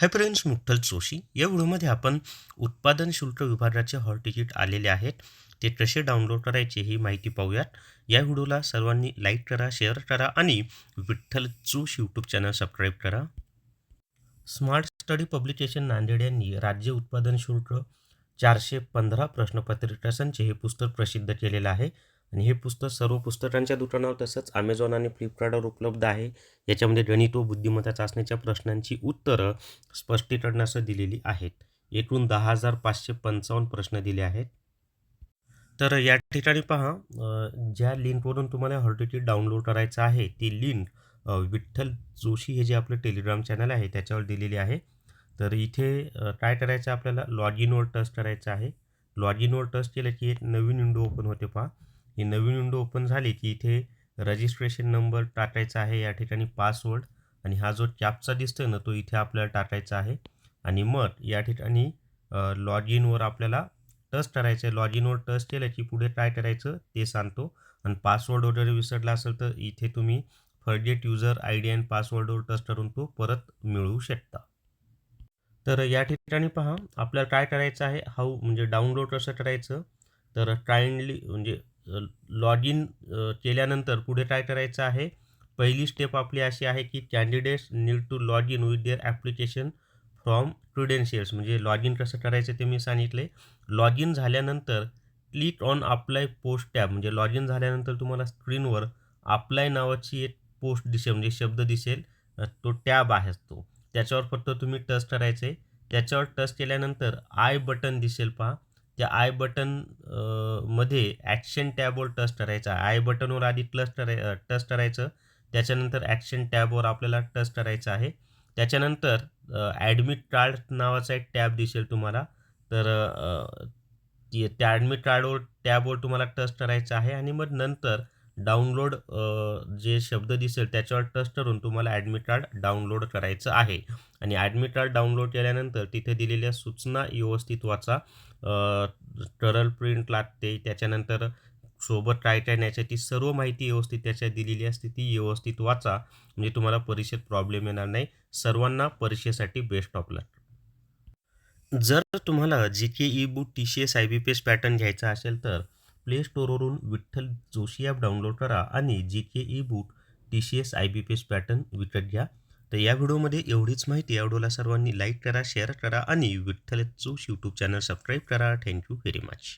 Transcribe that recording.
Hi friends मुठ्ठल Joshi या व्हिडिओमध्ये आपण उत्पादन शुल्क विभागाचे हॉल तिकीट आलेले आहेत. ते कसे डाउनलोड करायचे ही माहिती पाहूयात. या व्हिडिओला सर्वांनी लाईक करा शेअर करा आणि Vitthal Joshi YouTube channel subscribe करा. स्मार्ट स्टडी पब्लिकेशन नांदेड यांनी राज्य उत्पादन शुल्क चारशे पंधरा प्रश्नपत्रिका संच हे पुस्तक प्रसिद्ध केलेलं आहे. आणि हे पुस्तक सर्व पुस्तकांच्या दुकानावर तसंच अमेझॉन आणि फ्लिपकार्टवर उपलब्ध आहे. याच्यामध्ये गणित व बुद्धिमत्ता चाचणीच्या प्रश्नांची उत्तरं स्पष्टीकरणासह दिलेली आहेत. एकूण दहा हजार पाचशे पंचावन्न प्रश्न दिले आहेत. तर या ठिकाणी पहा ज्या लिंकवरून तुम्हाला हॉल तिकीट डाउनलोड करायचं आहे ती लिंक विठ्ठल जोशी हे जे आपलं टेलिग्राम चॅनल आहे त्याच्यावर दिलेली आहे. तर इथे काय करायचं आपल्याला? लॉग इनवर टच करायचं आहे. लॉग इनवर टच केलं की एक नवीन विंडो ओपन होते पहा. ही नवीन विंडो ओपन झाली की इथे रजिस्ट्रेशन नंबर टाकायचा आहे या ठिकाणी पासवर्ड आणि हा जो कॅपचा दिसतोय ना तो इथे आपल्याला टाकायचा आहे. आणि मग या ठिकाणी लॉग इनवर आपल्याला टच करायचं आहे. लॉग इनवर टच केलं की पुढे काय करायचं ते सांगतो. आणि पासवर्ड वगैरे विसरला असेल तर इथे तुम्ही forget user I D and पासवर्डवर touch करून तो परत मिळवू शकता. तर या ठिकाणी पहा आपल्याला काय करायचं आहे? हाऊ म्हणजे डाउनलोड कसं करायचं? तर काइंडली म्हणजे लॉग इन केल्यानंतर पुढे काय करायचं आहे? पहिली स्टेप आपली अशी आहे की candidates need to log in with their application from credentials म्हणजे लॉग इन कसं करायचं ते मी सांगितले. लॉग इन झाल्यानंतर click on apply post tab म्हणजे लॉग इन झाल्यानंतर तुम्हाला स्क्रीनवर अप्लाय नावाची एक पोस्ट दिसेल. म्हणजे शब्द दिसेल. तो टॅब आहे तो. त्याच्यावर फक्त तुम्ही टच करायचे आहे त्याच्यावर टच केल्यानंतर आय बटन दिसेल पहा. त्या आय बटनमध्ये ॲक्शन टॅबवर टच करायचा. आय बटनवर आधी प्लस कराय टच करायचं. त्याच्यानंतर ॲक्शन टॅबवर आपल्याला टच करायचं आहे. त्याच्यानंतर ॲडमिट कार्ड नावाचा एक टॅब दिसेल तुम्हाला. तर ती- त्या ॲडमिट कार्डवर टॅबवर तुम्हाला टच करायचं आहे. आणि मग नंतर डाउनलोड जे शब्द दिसेल त्याच्यावर टच करून तुम्हाला ॲडमिट कार्ड डाउनलोड करायचं आहे. आणि ॲडमिट कार्ड डाउनलोड केल्यानंतर तिथे दिलेल्या सूचना व्यवस्थित वाचा टरल प्रिंट लागते. त्याच्यानंतर सोबत काय काय न्यायची ती सर्व माहिती व्यवस्थित त्याच्यात दिलेली असते. ती व्यवस्थित वाचा म्हणजे तुम्हाला परीक्षेत प्रॉब्लेम येणार नाही. सर्वांना परीक्षेसाठी बेस्ट ऑफ लक जर तुम्हाला G K E book T C S I B P S pattern घ्यायचा असेल तर प्ले स्टोअरवरून विठ्ठल जोशी ॲप डाउनलोड करा आणि G K E book T C S I B P S pattern विकत घ्या. तर या व्हिडिओमध्ये एवढीच माहिती. या व्हिडिओला सर्वांनी लाईक करा शेअर करा आणि विठ्ठल यूट्यूब चॅनल सबस्क्राईब करा. Thank you very much